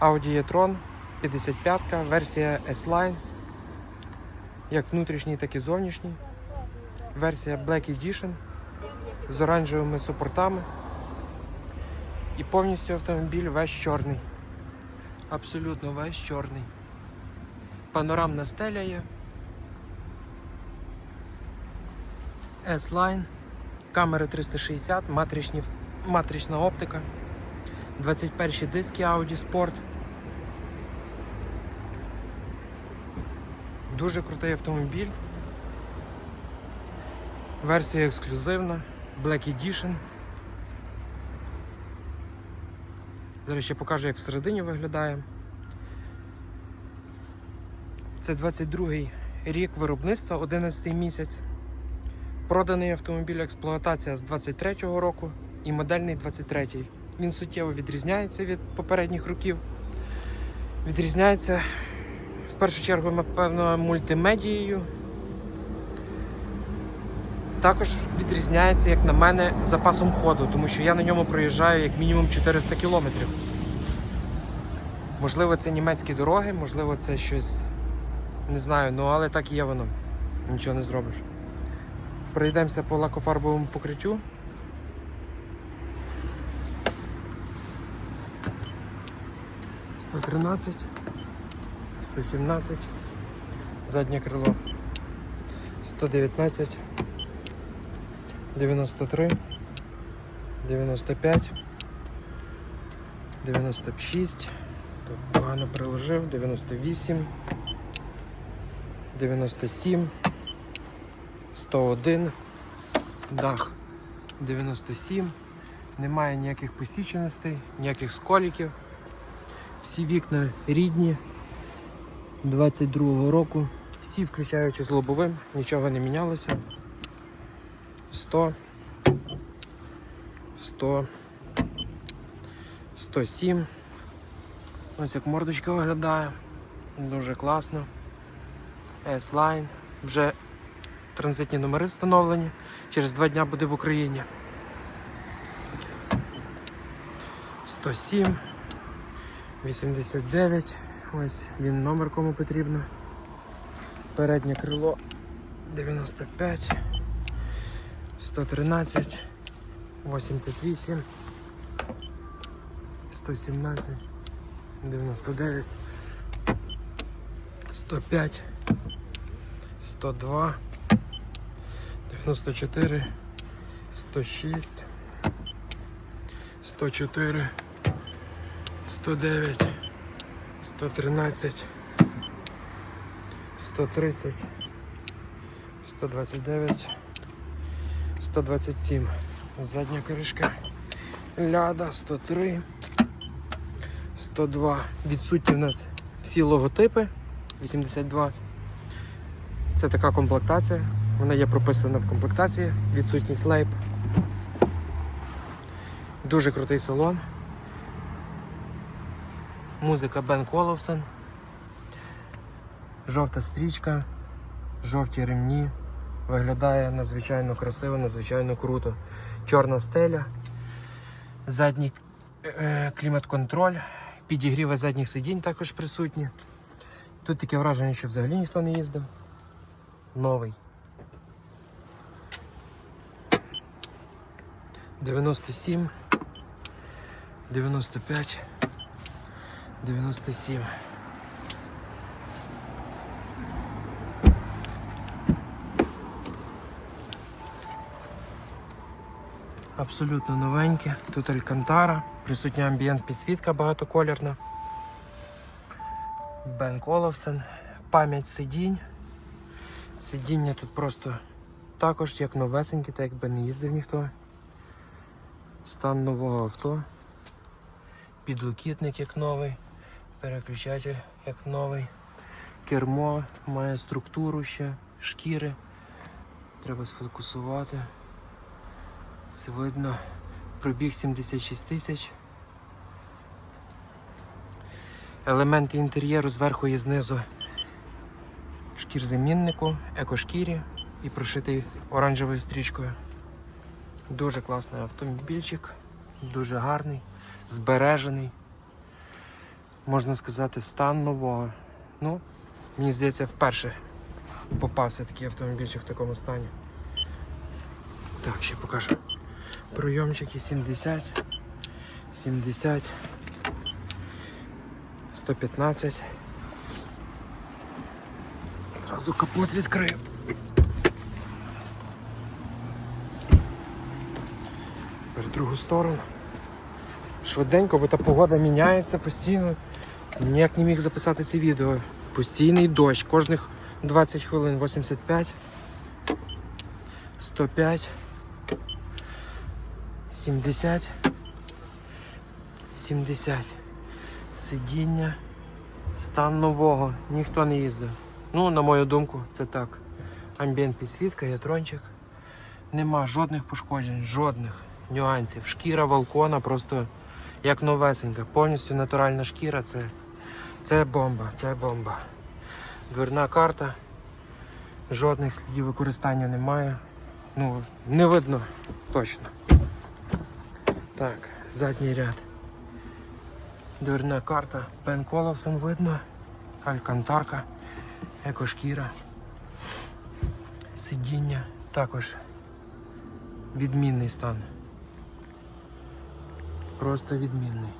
Audi e-tron 55, версія S-Line, як внутрішній, так і зовнішній. Версія Black Edition з оранжевими супортами. І повністю автомобіль весь чорний. Абсолютно весь чорний. Панорамна стеля є. S-Line, камери 360, матричні, матрична оптика, 21 диски Audi Sport. Дуже крутий автомобіль. Версія ексклюзивна, Black Edition. Зараз ще покажу, як всередині виглядає. Це 22-й рік виробництва, 11 місяць. Проданий автомобіль експлуатація з 23-го року і модельний 23-й. Він суттєво відрізняється від попередніх років. Відрізняється в першу чергу, напевно, мультимедією. Також відрізняється, як на мене, запасом ходу, тому що я на ньому проїжджаю як мінімум 400 кілометрів. Можливо, це німецькі дороги, можливо, це щось не знаю, ну але так і є воно. Нічого не зробиш. Пройдемося по лакофарбовому покриттю. Сто тринадцять, сто сімнадцять, заднє крило, сто дев'ятнадцять, дев'яносто три, дев'яносто п'ять, дев'яносто шість, тут погано приложив, дев'яносто вісім, дев'яносто сім. 101, дах 97, немає ніяких посіченостей, ніяких сколіків. Всі вікна рідні 22-го року, всі, включаючи з лобовим, нічого не мінялося. 100, 100, 107. Ось як мордочка виглядає. Дуже класно. S-Line. Вже транзитні номери встановлені. Через два дня буде в Україні. 107, 89. Ось він номер кому потрібно. Переднє крило 95, 113, 88, 117, 99, 105, 102. 94, 106, 104, 109, 113, 130, 129, 127. Задня кришка. Ляда 103, 102. Відсутні в нас всі логотипи 82. Це така комплектація. Вона є прописана в комплектації, відсутність лейб. Дуже крутий салон. Музика Бен Коловсен. Жовта стрічка, жовті ремні. Виглядає надзвичайно красиво, надзвичайно круто. Чорна стеля, задній е, клімат-контроль, підігріви задніх сидінь також присутні. Тут таке враження, що взагалі ніхто не їздив. Новий. 97, 95, 97. Абсолютно новеньке. Тут Алькантара, присутня амбієнт підсвітка багатоколірна. Бен Коловсен, пам'ять сидінь. Сидіння тут просто також як новесеньке, так якби не їздив ніхто. Стан нового авто. Підлокітник як новий, переключатель як новий. Кермо має структуру ще, шкіри. Треба сфокусувати. Це видно. Пробіг 76 тисяч. Елементи інтер'єру зверху і знизу в шкірзаміннику, екошкірі і прошитий оранжевою стрічкою. Дуже класний автомобільчик, дуже гарний, збережений. Можна сказати, в стан нового. Ну, мені здається, вперше попався такий автомобільчик в такому стані. Так, ще покажу. Пройомчики 70, 70, 115. Зразу капот відкрив. Тепер другу сторону. Швиденько, бо та погода міняється постійно. Ніяк не міг записати це відео. Постійний дощ. Кожних 20 хвилин 85, 105, 70, 70. Сидіння. Стан нового. Ніхто не їздив. Ну, на мою думку, це так. Амбієнт підсвітка, ятрончик. Нема жодних пошкоджень, жодних нюансів. Шкіра валкона просто як новесенька. Повністю натуральна шкіра. Це, це бомба, це бомба. Дверна карта. Жодних слідів використання немає. Ну, не видно точно. Так, задній ряд. Дверна карта. Пен Коловсон видно. Алькантарка. Екошкіра. Сидіння. Також відмінний стан. Просто відмінний.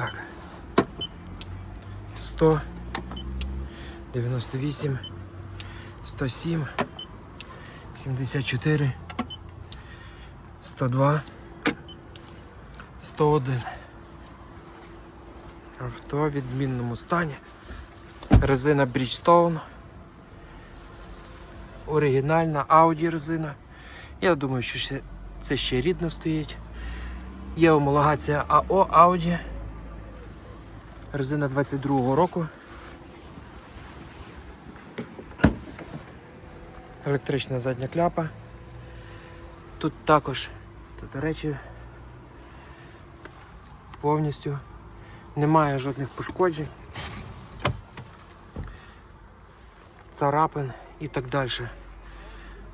Так. 100, 98, 107, 74, 102, 101. Авто в відмінному стані. Резина Bridgestone. Оригінальна Audi резина. Я думаю, що це ще рідно стоїть. Є homologація АО Audi. Резина 22-го року. Електрична задня кляпа. Тут також тут речі повністю немає жодних пошкоджень, царапин і так далі.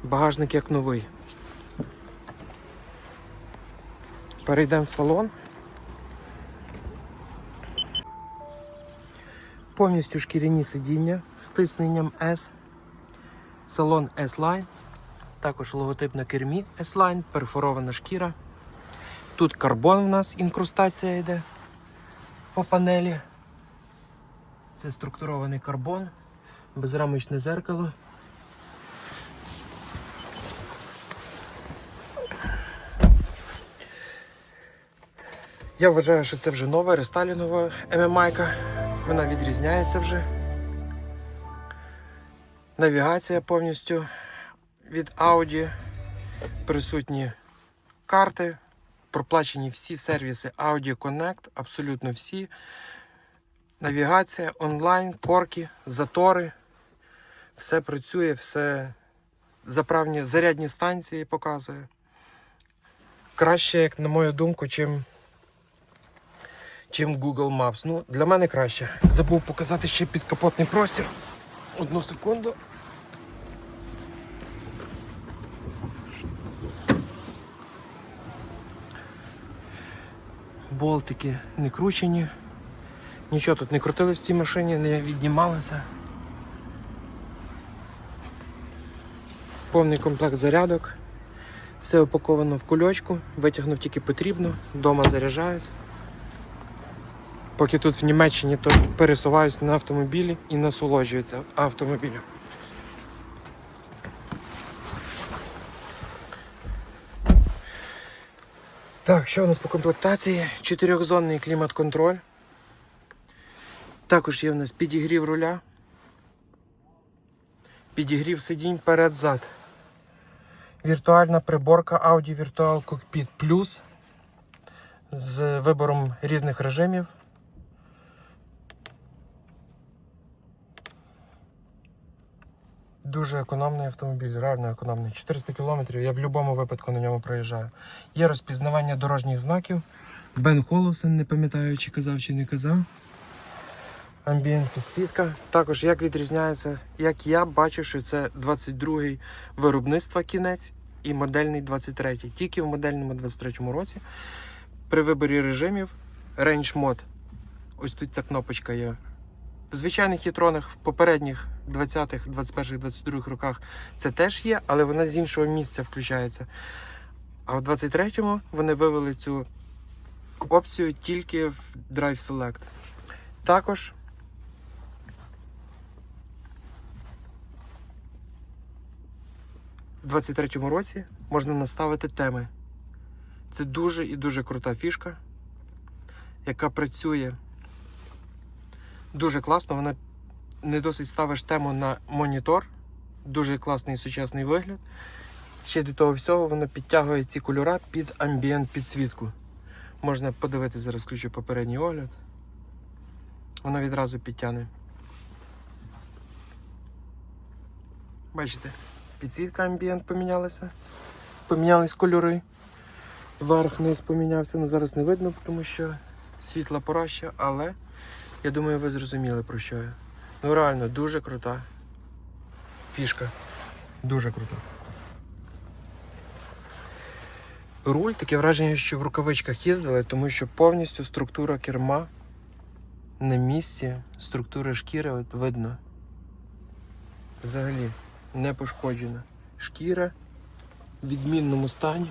Багажник як новий. Перейдемо в салон. Повністю шкіряні сидіння з тисненням S. Салон S-Line. Також логотип на кермі S-Line, перфорована шкіра. Тут карбон в нас інкрустація йде по панелі. Це структурований карбон, безрамочне зеркало. Я вважаю, що це вже нова рестайлінова ММАйка. Вона відрізняється вже. Навігація повністю від Audi. Присутні карти, проплачені всі сервіси Audi Connect, абсолютно всі. Навігація, онлайн, корки, затори. Все працює, все заправні зарядні станції показує. Краще, як на мою думку, чим, чим Google Maps. Ну, для мене краще. Забув показати ще підкапотний простір. Одну секунду. Болтики не кручені. Нічого тут не крутилось в цій машині, не віднімалося. Повний комплект зарядок. Все упаковано в кульочку, витягнув тільки потрібно, вдома заряджаюсь. Поки тут в Німеччині, то пересуваюся на автомобілі і насолоджуюся автомобілем. Так, що у нас по комплектації? Чотирьохзонний клімат-контроль. Також є в нас підігрів руля. Підігрів сидінь перед-зад. Віртуальна приборка Audi Virtual Cockpit Plus з вибором різних режимів. Дуже економний автомобіль, реально економний. 400 км я в будь-якому випадку на ньому проїжджаю. Є розпізнавання дорожніх знаків. Бен Холовсен, не пам'ятаю, чи казав, чи не казав. Амбієнт підсвітка. Також як відрізняється, як я бачу, що це 22-й виробництва кінець і модельний 23-й. Тільки в модельному 23-му році При виборі режимів Range Mode. Ось тут ця кнопочка є. В звичайних хітронах в попередніх 20-х, 21-х, 22-х роках це теж є, але вона з іншого місця включається. А в 23-му вони вивели цю опцію тільки в Drive Select. Також в 23-му році можна наставити теми. Це дуже і дуже крута фішка, яка працює дуже класно. Вона не досить ставиш тему на монітор. Дуже класний сучасний вигляд. Ще до того всього воно підтягує ці кольора під амбієнт підсвітку. Можна подивитися, зараз включу попередній огляд. Воно відразу підтягне. Бачите, підсвітка амбієнт помінялася. Помінялись кольори. Верх низ помінявся, але зараз не видно, тому що світла пора ще, але я думаю, ви зрозуміли про що я. Ну реально, дуже крута фішка. Дуже крута. Руль таке враження, що в рукавичках їздили, тому що повністю структура керма на місці, структура шкіри от видно. Взагалі не пошкоджена. Шкіра в відмінному стані.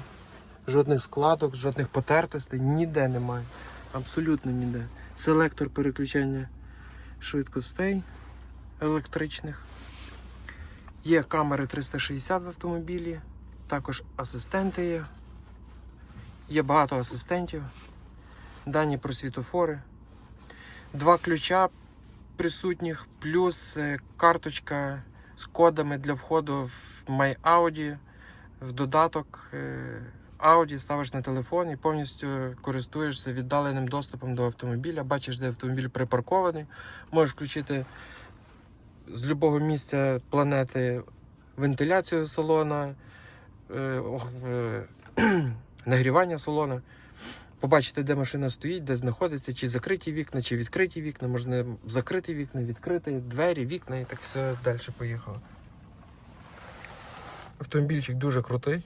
Жодних складок, жодних потертостей ніде немає. Абсолютно ніде. Селектор переключання швидкостей електричних. Є камери 360 в автомобілі, також асистенти є. Є багато асистентів, дані про світофори. Два ключа присутніх, плюс е, карточка з кодами для входу в MyAudi, в додаток е, Audi ставиш на телефон і повністю користуєшся віддаленим доступом до автомобіля. Бачиш, де автомобіль припаркований. Можеш включити з будь-якого місця планети вентиляцію салона, е, е, нагрівання салона. Побачити, де машина стоїть, де знаходиться, чи закриті вікна, чи відкриті вікна, можна закриті вікна, відкрити двері, вікна і так все далі поїхало. Автомобільчик дуже крутий.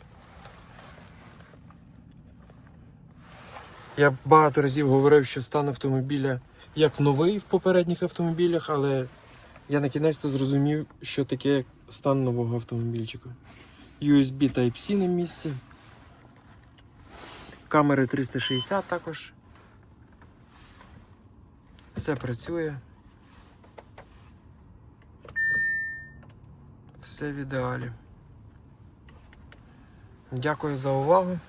Я багато разів говорив, що стан автомобіля як новий в попередніх автомобілях, але я на кінець зрозумів, що таке стан нового автомобільчика. USB Type-C на місці. Камери 360 також. Все працює. Все в ідеалі. Дякую за увагу.